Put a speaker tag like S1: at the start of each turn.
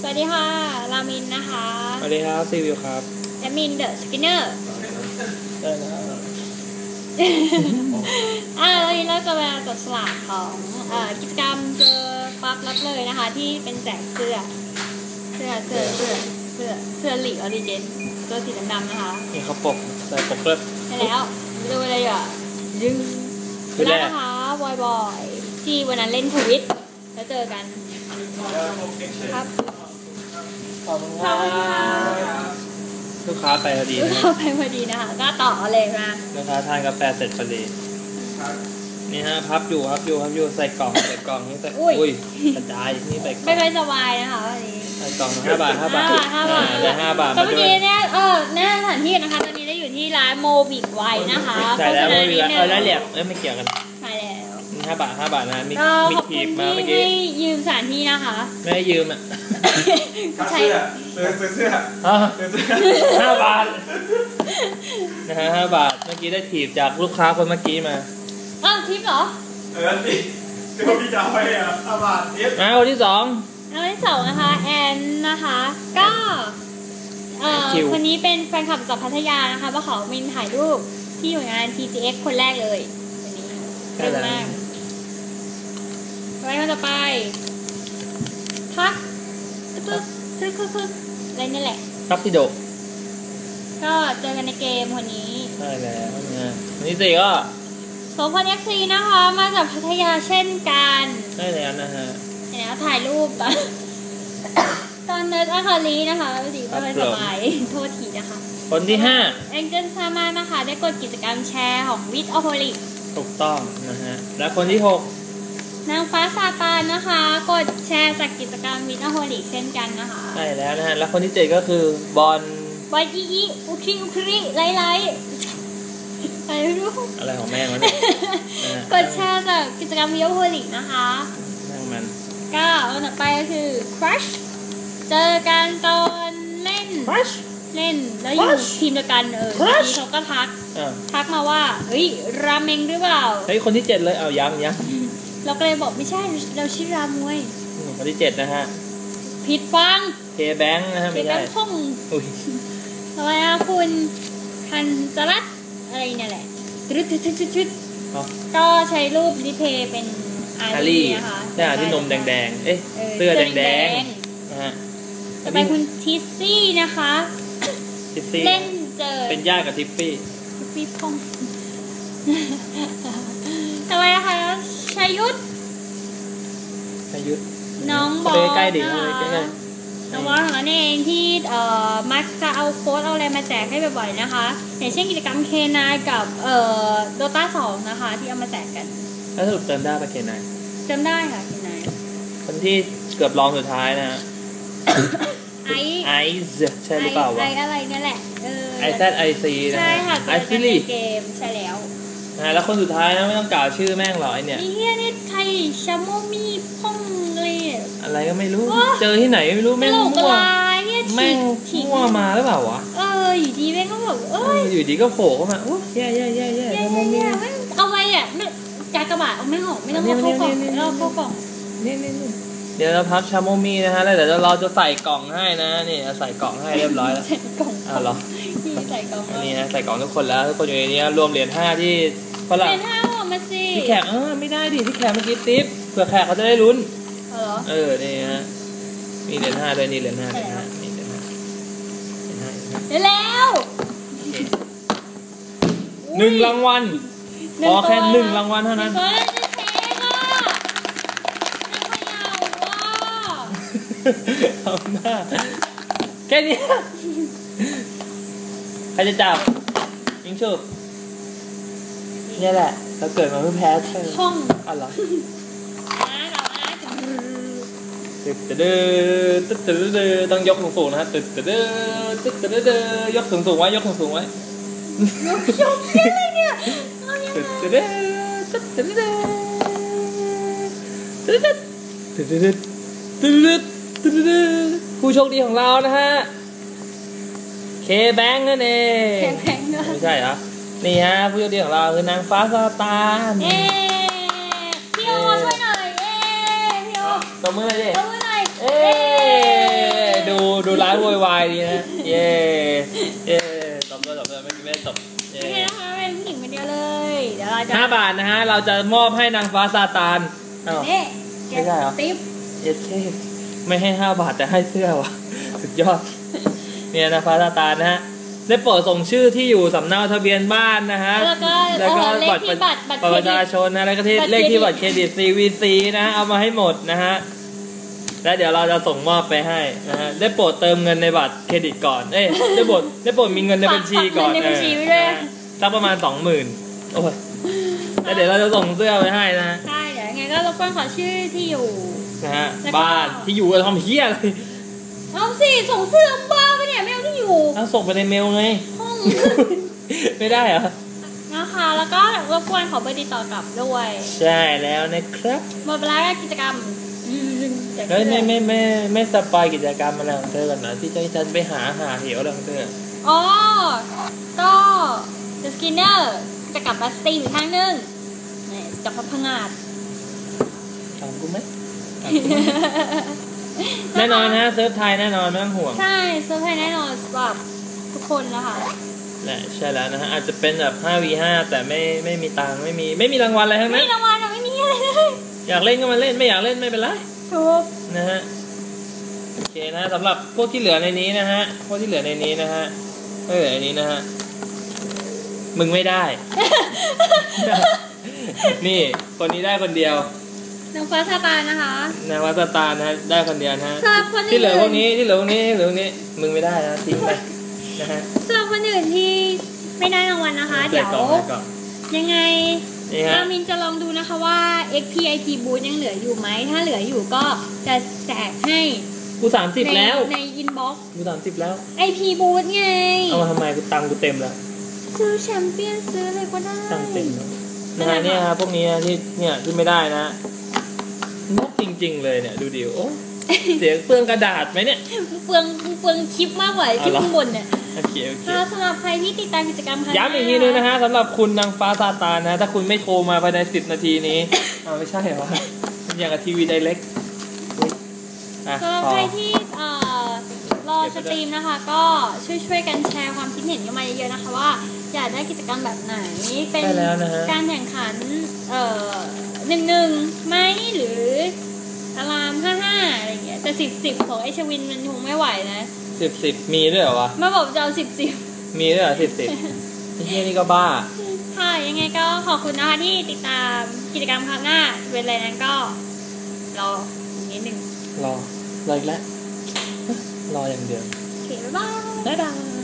S1: สวัสดีค่ะ รามินนะคะ
S2: สวัสดีครับซีวิวครับ
S1: แอดมินเดอะสกินเนอร์
S2: ได้แล้ว
S1: อ่าวันนี้เราจะมาจับสลากของเอ่อกิจกรรมเจอปั๊บรับเลยนะคะ ที่เป็นแจกเสื้อ เสื้อเสื้อเสื้อเสื้อเสื้อหลีกออริเจนตัวสีดำๆนะคะ
S2: นี่เขาปกใส่ปกเลิศ
S1: ใช่แล้วดูอะไรอะยึง
S2: คือแร
S1: แล้ว
S2: ก
S1: นะคะบอยบอยที่วันนั้นเล่นทวิตแล้วเจอกันครับ
S2: ขอบคุณ
S1: ขอบคุณค่ะ
S2: ลูกค้าไปพอดีนะ
S1: เราไปพอดีนะคะก็ต่อเลยมา
S2: ลูกค้าทานกาแฟเสร็จพอดี นี่ฮะพับอยู่พับอยู่พับอยู่ใส่กล่องใส่กล่องนี่ใส่อุ้ยกระจายนี่ใส่กล่
S1: ไม่
S2: อง
S1: ค่อยสบายนะคะวันนี้
S2: ใส่กล่องห้าบาทห้าบาท
S1: ห้าบาท
S2: อ่ได้ห้าบาท
S1: ก็
S2: มา
S1: เมื่อ
S2: ด้วย
S1: กี้เนี่ยเออหน้าสถานที่นะคะ ตอนนี้ได้อยู่ที่ร้านโมบิกไวนะคะ
S2: ใช่แล้ว
S1: โฆษ
S2: ไม่
S1: ณา
S2: มี
S1: นิด
S2: แล้ว
S1: นึง
S2: เออได้เหรียญเอ้ยไม่เกี่ยวกัน
S1: ใช่แล้ว
S2: นี่ ห้าบาทห้าบาทนะ มี
S1: ก็
S2: มี
S1: ขอบ
S2: ถี
S1: คุ
S2: บ
S1: ณ
S2: มาเมื่อ
S1: ที่
S2: กี้
S1: ให้ยืมสถานที่นะคะ
S2: ไม่ให้ยืมอะ
S3: ค่าเสื้อเสื้อเสื้อเสื้อ
S2: ฮะ
S3: เสื้อเสื้อ
S2: ห้าบาทนะฮะห้าบาทเมื่อกี้ได้ถีบจากลูกค้าคนเมื่อกี้มา
S1: อ้าวทิปเหรอ
S3: เออสิเดี๋ยวพี่จะเอาไปอะห้าบาทเอฟ
S2: อ่าคนที่สอง
S1: อันที่สองนะคะ แอนนะคะ ก็เอ่อ
S2: คิว
S1: คนนี้เป็นแฟนคลับจากพัทยานะคะมาขอมินถ่ายรูปที่อยู่งาน TGX คนแรกเลยคนนี้เก่งมาก ไว้คนต่อไปพักตึ๊ดตึ๊ดตึ๊ดตึ๊ดอะไรนี่แหละ
S2: ครับพี่โด
S1: ก็เจอกันในเกมคนนี้
S2: ใช่แล้วนะคนที่สี่ก็
S1: โสพลเอ็กซีนะคะ มาจากพัทยาเช่นกัน
S2: ได้แล้วนะฮะ
S1: เดี๋ยวถ่ายรูปตอนตอนเนิร์ดอาคาลีนะคะไม่ดีไม่สบายโทษทีนะคะ
S2: คนที่ห้า
S1: แองเจิลซามานะคะ ได้กดกิจกรรมแชร์ของวิทอโฮลิก
S2: ถูกต้องนะฮะ และคนที่หก
S1: นางฟ้าซาตานนะคะ กดแชร์จากกิจกรรมวิทอโฮลิกเช่นกันนะคะ
S2: ใช่แล้วนะฮะ และคนที่เจ็ดก็คือบอล
S1: วายอีอีอุคริอุคริไลไลไปไม่รู้
S2: อะไรของแม่งวะเนี่ยนะฮะ
S1: กดแชร์จากกิจกรรมวิทอโฮลิกนะคะ
S2: นั่งมัน
S1: ก็อันต่อไปก็คือ Crush เจอกันตอนเล่น
S2: Crush
S1: เล่นแล้วอยู่
S2: Crush
S1: ทีมเดียวกันเออ
S2: Crush
S1: ทีเขาก็ทัก
S2: อ่า
S1: ทักมาว่า เฮ้ยราเมงหรือเปล่า
S2: เฮ้ย คนที่เจ็ดเลย เอายังยัง
S1: เราก็เลยบอกไม่ใช่เราชื่อรามวย
S2: อืมคนที่เจ็ดนะฮะ
S1: ผิดฟัง
S2: เคแบงค์นะฮะ
S1: เป็
S2: ไม่
S1: น
S2: ใช่
S1: น้ำพง
S2: อุ้ย
S1: ทำไมอะคุณพันจรัตอะไรเนี่ยแหละชุดชุดชุดชุดชุด
S2: เอา
S1: ก็ใช้รูปดิเพย์เป็นอา
S2: อา
S1: รี
S2: ลี่
S1: นะคะ
S2: เนี่ยที่นมแดงๆ เอ๊ะ
S1: เออ
S2: เสื้อแดง
S1: แดง
S2: ๆนะฮะ
S1: ๆต่อไปคุณทิสซี่นะคะ
S2: ทิปซี่
S1: เล่นเจอ
S2: เป็นญาติกับทิปปี้
S1: พี่พง ทำไมนะคะชัยยุทธ
S2: อายุทธ
S1: น้องบอ
S2: เข้า
S1: ล
S2: ไปใกล้ๆดิ
S1: นะ
S2: เข้าไปใกล้
S1: คะ
S2: ๆ
S1: น้องบอลของเราเองที่เอ่อมักจะเอาโค้ดเอาอะไรมาแจกให้บ่อยๆนะคะ อย่างเช่นกิจกรรมเคนายกับเอ่อโดตาสองนะคะ ที่เอามาแจกกัน
S2: แล้วสรุปเติมได้ปะเคนาย
S1: จำได้ค่ะเคนาย
S2: คนที่เกือบรองสุดท้ายนะฮะ
S1: ไอ
S2: ไอซ์ใช่หรือเปล่าวะ
S1: ไออะไรเนี่ยแหละเออ
S2: ไอแซดไอซีนะ
S1: ใช่ค่ะ
S2: ไอ
S1: เจอกั
S2: ฟิ
S1: นใน
S2: ลี่
S1: เกมใช่แล้ว
S2: นะฮะแล้วคนสุดท้ายนะไม่ต้องกล่าวชื่อแม่งหรอกไอเนี่ย
S1: นี่เฮียนี่ไทยชาโมมีพงเลย
S2: อะไรก็ไม่รู้
S1: โอ้
S2: เจอที่ไหนไม่รู้
S1: ต
S2: แม่ง
S1: ลก
S2: มั่ว
S1: ลายเนี่ยฉี
S2: แม่ง
S1: กฉีก
S2: มั่วมาหรือเปล่าวะ
S1: เอออยู่ดีแม่งก็แบบเอ้ย
S2: อยู่ดีก็โผล่เข้ามาโอ้แย่แย่แย่แย่
S1: แย่
S2: แล้วมึง
S1: ๆ
S2: นี่
S1: ๆไม่เอาไว้อะไม่กากบาทเอาไม่ออกไม่ต้อง
S2: นี่
S1: เอาเข้ากล่อง
S2: นี่นี่
S1: เราเข้ากล่อง
S2: นี่นี่นี่เดี๋ยวเราพับชาโมมีนะฮะแล้วเดี๋ยวเราจะใส่กล่องให้นะนี่เอาใส่กล่องให้เรียบร้อยแล้ว
S1: ใส่กล่อง
S2: อ้าวเหรอ
S1: นี่ใส่กล่อง
S2: อันนี้ฮะใส่กล่องทุกคนแล้วทุกคนอยู่ในนี้รวมเหรียญห้าที่ ฝรั่ง
S1: เป็นห้าออกมาสิ
S2: ที่แขกเออไม่ได้ดิที่แขกเมื่อกี้ติ๊บเผื่อแขกเขาจะได้ลุ้น
S1: เออ
S2: เออนี่ฮะมีเหรียญห้าด้วยนี่เหรียญห้าเหรียญห้านี่เหรียญห้าเหรียญห้าเหรียญห้า
S1: เดี๋ยวแล้ว
S2: โอเคหนึ่งรางวัลขอแค่หนึ่งรางวัลเท่านั้น
S1: เฮ้ยจะเทอะนักพยาวว่า
S2: เอาหน้าแค่นี้ ใครจะจับยิงชุบ เนี่ยแหละ เราเกิดมาเพื่อแพ้เธอ
S1: ห้อง
S2: อ๋อเหรอ
S1: นะเราอาจจะ
S2: ตึ๊ดตึ๊ดตึ๊ดตึ๊ดตึ๊ดต้องยกสูงๆนะฮะตึ๊ดตึ๊ดตึ๊ดตึ๊ดตึ๊ดยกสูงๆไว้ยกสูงๆไว้
S1: ยกเยอะเลยเนี่ยเอายัง
S2: ตึ๊ด
S1: ไง
S2: ตึ๊ดตึ๊ดตึ๊ดตึ๊ดตึ๊ดตึ๊ดตึ๊ดตึ๊ดตึ๊ดตึ๊ดตึ๊ดตึ๊ดผู้โชคดีของเรานะฮะเคแบงค์นั่นเอง
S1: แข็งแข็งด้วย
S2: ไม่ใช่เหรอ นี่ฮะผู้โชคดีของเราคือนางฟ้าซาตาน
S1: เอ๊พี่โอช่วยหน่อยเอ๊พี่โอ
S2: ตบมือเลยดิ
S1: ช่วยหน่อย
S2: เอ้ดูร้านโวยวายดีนะเย่เย่ตบด้วยตบด้วยไม่ไม่ได้ตบเย่
S1: โอเคนะคะเป็นผู้หญิงคนเดียวเลยเดี๋ยวเราจะ
S2: ห้าบาทนะฮะเราจะมอบให้นางฟ้าซาตานอ้าว
S1: เอ๊ะ
S2: ไม่ได้เหรอ
S1: ติ๊บ
S2: เย็ดเท่ไม่ให้ห้าบาทแต่ให้เสื้อวะสุดยอดเนี่ยนางฟ้าซาตานนะฮะ ได้โปรดส่งชื่อที่อยู่สำเนาทะเบียนบ้านนะฮะ
S1: แล้วก็
S2: แล้วก็
S1: เออเลข
S2: บัตร
S1: ที่บัตรบัตร
S2: บัตรประชา
S1: เครดิต
S2: ชนนะแล้วก็ที่
S1: บัตร
S2: เลขที่
S1: เครดิต
S2: บัตรเครดิต CVC นะฮะเอามาให้หมดนะฮะแล้วเดี๋ยวเราจะส่งมอบไปให้นะฮะได้โปรดเติมเงินในบัตรเครดิตก่อน เอ้ยได้โปรดได้โปรดมีเงินในบัญชีก่อน
S1: ฝากเงินในบัญชีไว้ด้วย
S2: เออนะฮะสักประมาณสองหมื่นโอ้ยแล้วเดี๋ยวเราจะส่งเสื้อไปให้นะฮะ
S1: ใช่เดี๋ยวยังไงก็รบกวนขอชื่อที่อยู่
S2: นะฮะ
S1: แล้วก็
S2: บ้านที่อยู่กันทำเฮียอะไร
S1: เอาสิส่งเสื้อบ้าไปเนี่ยไม่เอาที่อยู่
S2: เอาส่งไปในเมลไง
S1: ห้อง
S2: ไม่ได้เหรอ
S1: นะคะ แล้วก็รบกวนขอเบอร์ติดต่อกลับด้วย
S2: ใช่แล้วนะครับ
S1: หมดเวลาแล้วกิจกรรมอืมแจก
S2: เฮ้ย
S1: เสื้อ
S2: ไม่ไม่ไม่ไม่สปอยกิจกรรมอะไรของเธอก่อนนะที่จะให้ฉันไปหาหาเหวอะไรของเธอ
S1: อ๋อก็ The Skinner จะกลับมาสตรีมอีกครั้งหนึ่งนี่จะพับพงาด
S2: ถามกูไหมถามกูไหม แน่นอนนะเซิร์ฟไทยแน่นอนไม่ต้องห่วง
S1: ใช่เซอร์ไพรส์แน่นอนสำหรับทุกคนนะคะ
S2: แหละใช่แล้วนะฮะอาจจะเป็นแบบ 5v5 แต่ไม่ไม่มีตังค์ไม่มีไม่มีรางวัลอะไรทั้ง
S1: ไม่
S2: นั้น
S1: รางวัลอะไม่มีอะไรเลย
S2: อยากเล่นก็มาเล่นไม่อยากเล่นไม่เป็นไร
S1: ถูก
S2: นะฮะโอเคนะสำหรับพวกที่เหลือในนี้นะฮะพวกที่เหลือในนี้นะฮะก็เหลือในนี้นะฮะมึงไม่ได้ นี่คนนี้ได้คนเดียว
S1: น้องฟ้าซาตานนะคะ
S2: นะวัตตานะฮะได้คนเดียวนะฮะ
S1: สำหรับคน
S2: ที่เหลือพวก
S1: อื่น
S2: นี้ที่เหลือพวกนี้ที่เหลือพวกนี้มึงไม่ได้นะทิ้งไปนะฮะ
S1: สำหรับคนอื่นที่ไม่ได้รางวัลนะคะ
S2: ใส่
S1: เดี๋ยว
S2: กล่องใส่กล่อง
S1: ยังไง
S2: นี่ฮะ
S1: อามินจะลองดูนะคะว่า XPIT Booth ยังเหลืออยู่ไหม ถ้าเหลืออยู่ก็จะแจกให้
S2: กูสามสิบ
S1: ใน
S2: แล้ว
S1: ในอินบ็อกซ์
S2: กูสามสิบแล้ว
S1: IP Booth ไง
S2: เอามาทำไมกูตังค์กูเต็มแล้ว
S1: ซื้อแชมเปี้ยนซื้ออะไรก็ได้
S2: ตังค์เต็มแล้วนะฮะเนี่ยฮะพวกนี้นะที่เนี่ยที่ไม่ได้นะ นกจริง ๆ เลยเนี่ย ดูดิโอ้เสียเปลืองกระดาษไหมเนี่ย
S1: เปลืองเปลืองคลิปมากกว่าคลิป
S2: เอาเหรอ
S1: ข้างบนเนี่ย
S2: โอเคโอเค
S1: ค่ะสำหรับใครที่ติดตามกิจกรรมครั้ง
S2: ย้ำอีกทีนึงนะฮะสำหรับคุณนางฟ้าซาตานนะ ถ้าคุณไม่โทรมาภายในสิบนาทีนี้อ้าวไม่ใช่เหรอวะมันอย่างกับทีวีไดเรกอะ
S1: สำหรับ
S2: พอ
S1: ใครที่เอ่อรอสตรีมนะคะ ก็ช่วยช่วยๆกันแชร์ความคิดเห็นกันมาเยอะๆนะคะว่า อยากได้กิจกรรมแบบไหนเป็น
S2: ใช่แล้วนะฮะ
S1: การแข่งขันเอ่อ หนึ่งหนึ่งไหมหรืออารามห้าห้าอะไรเงี้ยแต่สิบสิบของไอชวินมันคงไม่ไหวนะ
S2: สิบสิบมีด้วยเหรอวะ
S1: มาบอกจะเอาสิบสิบ
S2: มีด้วยเหรอสิบสิบไอ้เหี้ยนี่ก็บ้า
S1: ค่ะยังไงก็ขอบคุณนะคะที่ติดตามกิจกรรมครั้งหน้าเป็นอะไรนั้นก็รออีกนิดหนึ่ง
S2: รอรออีกแล้วรออย่างเดียว
S1: โอเคบ๊ายบาย
S2: บ๊ายบาย